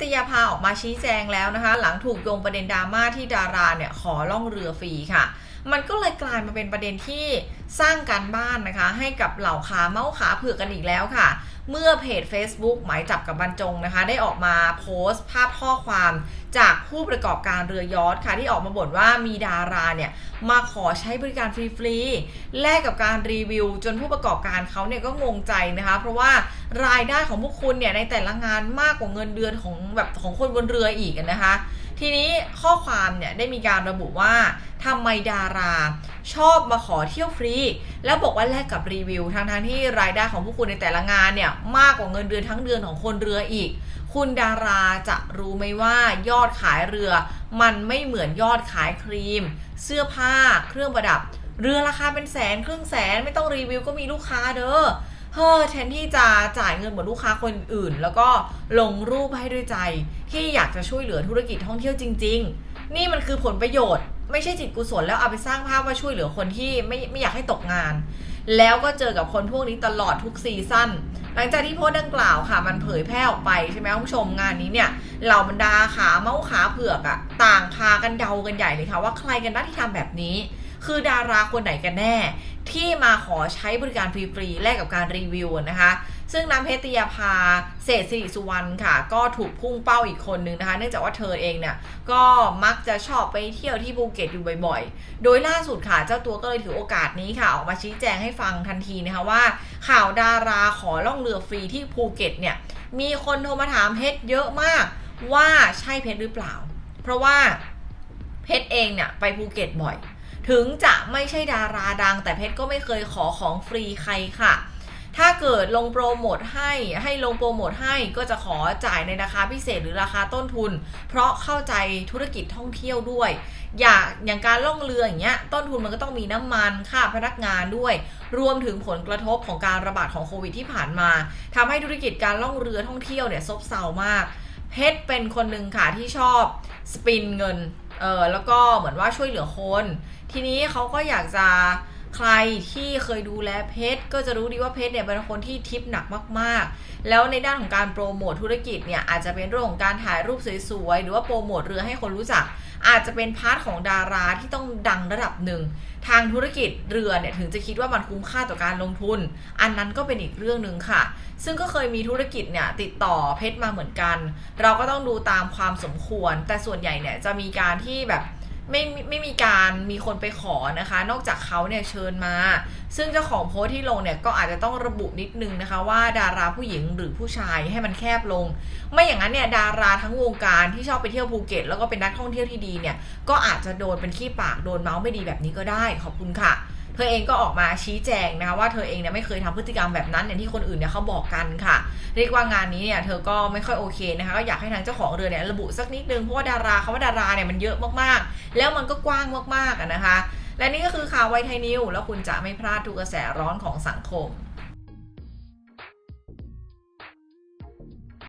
ตยาภาออกมาชี้แจงแล้วนะคะ หลังถูกโยงประเด็นดราม่าที่ดาราเนี่ยขอล่องเรือฟรีค่ะ มันก็เลยกลายมาเป็นประเด็นที่สร้างการบ้านนะคะ ให้กับเหล่าขาเมาขาเผือกกันอีกแล้วค่ะ เมื่อเพจ Facebook หมายจับกับบรรจงนะคะ ได้ออกมาโพสต์ภาพข้อความจากผู้ประกอบการเรือยอทค่ะที่ออกมาบ่นว่ามีดาราเนี่ยมาขอใช้บริการฟรีๆแลกกับการรีวิว จนผู้ประกอบการเขาเนี่ยก็งงใจนะคะ เพราะว่า รายได้ของพวกคุณเนี่ยในแต่ละงานมากกว่าเงินเดือนของแบบของคนบนเรืออีกนะคะ ทีนี้ข้อความเนี่ยได้มีการระบุว่าทำไมดาราชอบมาขอเที่ยวฟรี แล้วบอกว่าแลกกับรีวิวทั้งทงๆที่รายได้ของผู้คุณในแต่ละงานเนี่ยมากกว่าเงินเดือนทั้งเดือนของคนเรืออีก คุณดาราจะรู้ไหมว่ายอดขายเรือ มันไม่เหมือนยอดขายครีม เสื้อผ้าเครื่องประดับ เรือราคาเป็นแสนครึ่งแสนไม่ต้องรีวิวก็มีลูกค้าเด้อ เฮ้อแทนที่จะจ่ายเงินเหมือนลูกค้าคนอื่น แล้วก็ลงรูปให้ด้วยใจ ที่อยากจะช่วยเหลือธุรกิจท่องเที่ยวจริง ๆ นี่มันคือผลประโยชน์ ไม่ใช่จิตกุศลแล้วเอาไปสร้างภาพว่าช่วยเหลือคนที่ไม่ไม่อยากให้ตกงาน แล้วก็เจอกับคนพวกนี้ตลอดทุกซีซั่นหลังจากที่โพสต์ดังกล่าวค่ะ มันเผยแพร่ออกไปใช่ไหมคุณผู้ชมงานนี้เนี่ยเหล่าบรรดาขาเมาส์ขาเผือกอะต่างพากันเดากันใหญ่เลยค่ะ ว่าใครกันนะที่ทำแบบนี้ คือดาราคนไหนกันแน่ ที่มาขอใช้บริการฟรีๆแลกกับการรีวิวนะคะ ซึ่งน้ำเพชรตยาภาเศษสิริสุวรรณค่ะ ก็ถูกพุ่งเป้าอีกคนนึงนะคะ เนื่องจากว่าเธอเองเนี่ย ก็มักจะชอบไปเที่ยวที่ภูเก็ตอยู่บ่อยๆ โดยล่าสุดค่ะ เจ้าตัวก็เลยถือโอกาสนี้ค่ะ ออกมาชี้แจงให้ฟังทันทีนะคะว่า ข่าวดาราขอล่องเรือฟรีที่ภูเก็ตเนี่ย มีคนโทรมาถามเพชรเยอะมากว่าใช่เพชรหรือเปล่า เพราะว่าเพชรเองเนี่ยไปภูเก็ตบ่อย ถึงจะไม่ใช่ดาราดัง แต่เพชรก็ไม่เคยขอของฟรีใครค่ะ ถ้าเกิดลงโปรโมทให้ให้ลงโปรโมทให้ก็จะขอจ่ายในราคาพิเศษหรือราคาต้นทุน เพราะเข้าใจธุรกิจท่องเที่ยวด้วย อย่างอย่างการล่องเรืออย่างเงี้ยต้นทุนมันก็ต้องมีน้ำมันค่าพนักงานด้วย รวมถึงผลกระทบของการระบาดของโควิดที่ผ่านมาทำให้ธุรกิจการล่องเรือท่องเที่ยวเนี่ยซบเซามากเพชรเป็นคนหนึ่งค่ะที่ชอบสปินเงิน เออแล้วก็เหมือนว่าช่วยเหลือคน ทีนี้เขาก็อยากจะ ใครที่เคยดูแลเพชรก็จะรู้ดีว่าเพชรเนี่ยเป็นคนที่ทิปหนักมากๆ แล้วในด้านของการโปรโมทธุรกิจเนี่ยอาจจะเป็นเรื่องของการถ่ายรูปสวยๆ หรือว่าโปรโมทเรือให้คนรู้จัก อาจจะเป็นพาร์ทของดาราที่ต้องดังระดับหนึ่ง ทางธุรกิจเรือเนี่ยถึงจะคิดว่ามันคุ้มค่าต่อการลงทุน อันนั้นก็เป็นอีกเรื่องหนึ่งค่ะ ซึ่งก็เคยมีธุรกิจเนี่ยติดต่อเพชรมาเหมือนกัน เราก็ต้องดูตามความสมควร แต่ส่วนใหญ่เนี่ยจะมีการที่แบบ ไม่ไม่มีการมีคนไปขอนะคะ นอกจากเขาเนี่ยเชิญมา ซึ่งเจ้าของโพสที่ลงเนี่ยก็อาจจะต้องระบุนิดนึงนะคะ ว่าดาราผู้หญิงหรือผู้ชายให้มันแคบลง ไม่อย่างนั้นเนี่ยดาราทั้งวงการที่ชอบไปเที่ยวภูเก็ต แล้วก็เป็นนักท่องเที่ยวที่ดีเนี่ยก็อาจจะโดนเป็นขี้ปากโดนเมาส์ไม่ดีแบบนี้ก็ได้ขอบคุณค่ะ ธอเองก็ออกมาชี้แจงนะคะว่าเธอเองเนี่ยไม่เคยทำพฤติกรรมแบบนั้นอย่างที่คนอื่นเนี่ยเขาบอกกันค่ะ เรียกว่างานนี้เนี่ยเธอก็ไม่ค่อยโอเคนะคะก็อยากให้ทางเจ้าของเรือเนี่ยระบุสักนิดนึงเพราะว่าดาราคาว่าดาราเนี่ยมันเยอะมากๆ แล้วมันก็กว้างมากๆนะคะ และนี่ก็คือข่าวไวไทยนิวแล้วคุณจะไม่พลาดทุกกระแสร้อนของสังคม